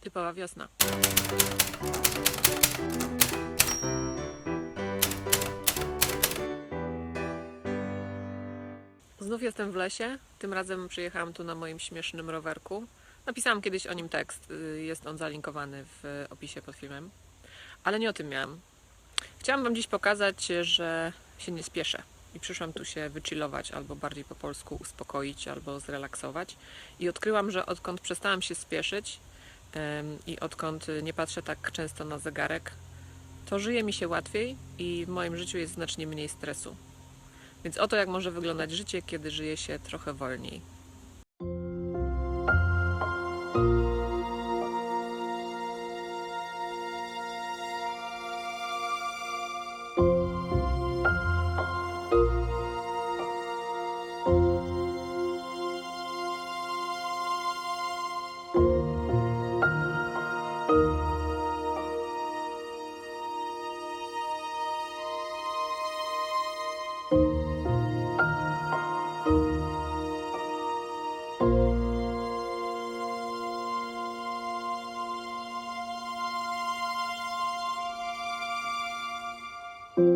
Typowa wiosna. Znów jestem w lesie. Tym razem przyjechałam tu na moim śmiesznym rowerku. Napisałam kiedyś o nim tekst. y, Jest on zalinkowany w opisie pod filmem. Ale nie o tym miałam. Chciałam Wam dziś pokazać, że się nie spieszę. I przyszłam tu się wychillować, albo bardziej po polsku uspokoić, albo zrelaksować. I odkryłam, że odkąd przestałam się spieszyć i odkąd nie patrzę tak często na zegarek, to żyje mi się łatwiej i w moim życiu jest znacznie mniej stresu. Więc oto jak może wyglądać życie, kiedy żyje się trochę wolniej. Kiedyś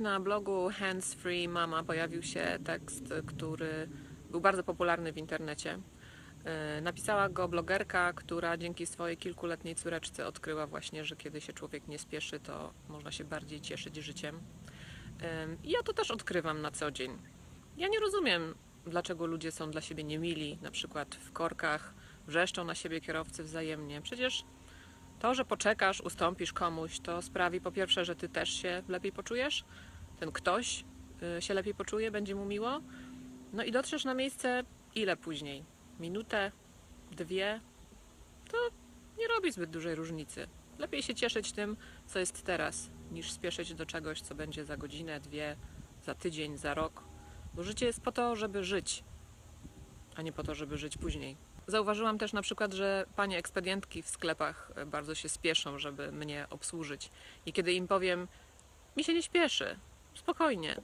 na blogu Hands Free Mama pojawił się tekst, który był bardzo popularny w internecie. E, Napisała go blogerka, która dzięki swojej kilkuletniej córeczce odkryła właśnie, że kiedy się człowiek nie spieszy, to można się bardziej cieszyć życiem. Em, I ja to też odkrywam na co dzień. Ja nie rozumiem, dlaczego ludzie są dla siebie niemili, na przykład w korkach, wrzeszczą na siebie kierowcy wzajemnie. Przecież to, że poczekasz, ustąpisz komuś, to sprawi po pierwsze, że ty też się lepiej poczujesz, ten ktoś y, się lepiej poczuje, będzie mu miło. No i dotrzesz na miejsce ile później? Minutę, dwie? To nie robi zbyt dużej różnicy. Lepiej się cieszyć tym, co jest teraz, niż spieszyć do czegoś, co będzie za godzinę, dwie, za tydzień, za rok. Bo życie jest po to, żeby żyć, a nie po to, żeby żyć później. Zauważyłam też na przykład, że panie ekspedientki w sklepach e, bardzo się spieszą, żeby mnie obsłużyć. I kiedy im powiem, mi się nie śpieszy, spokojnie,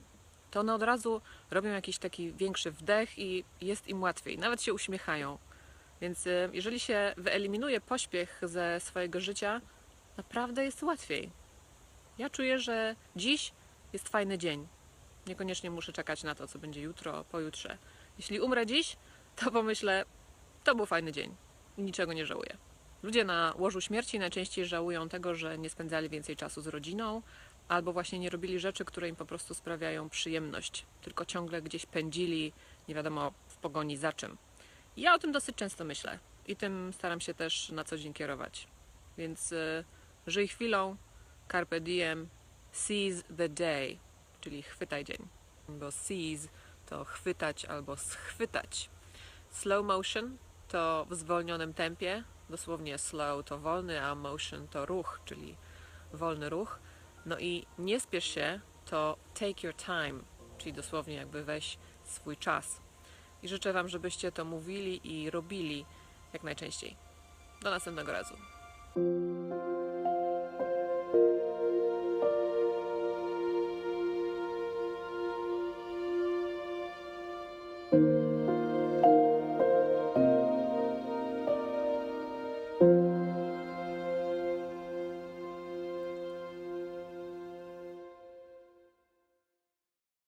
to one od razu robią jakiś taki większy wdech i jest im łatwiej. Nawet się uśmiechają. Więc e, jeżeli się wyeliminuje pośpiech ze swojego życia, naprawdę jest łatwiej. Ja czuję, że dziś jest fajny dzień. Niekoniecznie muszę czekać na to, co będzie jutro, pojutrze. Jeśli umrę dziś, to pomyślę, to był fajny dzień. Niczego nie żałuję. Ludzie na łożu śmierci najczęściej żałują tego, że nie spędzali więcej czasu z rodziną, albo właśnie nie robili rzeczy, które im po prostu sprawiają przyjemność, tylko ciągle gdzieś pędzili, nie wiadomo w pogoni za czym. Ja o tym dosyć często myślę i tym staram się też na co dzień kierować. Więc y, żyj chwilą, carpe diem, seize the day, czyli chwytaj dzień. Bo seize to chwytać albo schwytać. Slow motion to w zwolnionym tempie, dosłownie slow to wolny, a motion to ruch, czyli wolny ruch. No i nie spiesz się to take your time, czyli dosłownie jakby weź swój czas. I życzę Wam, żebyście to mówili i robili jak najczęściej. Do następnego razu.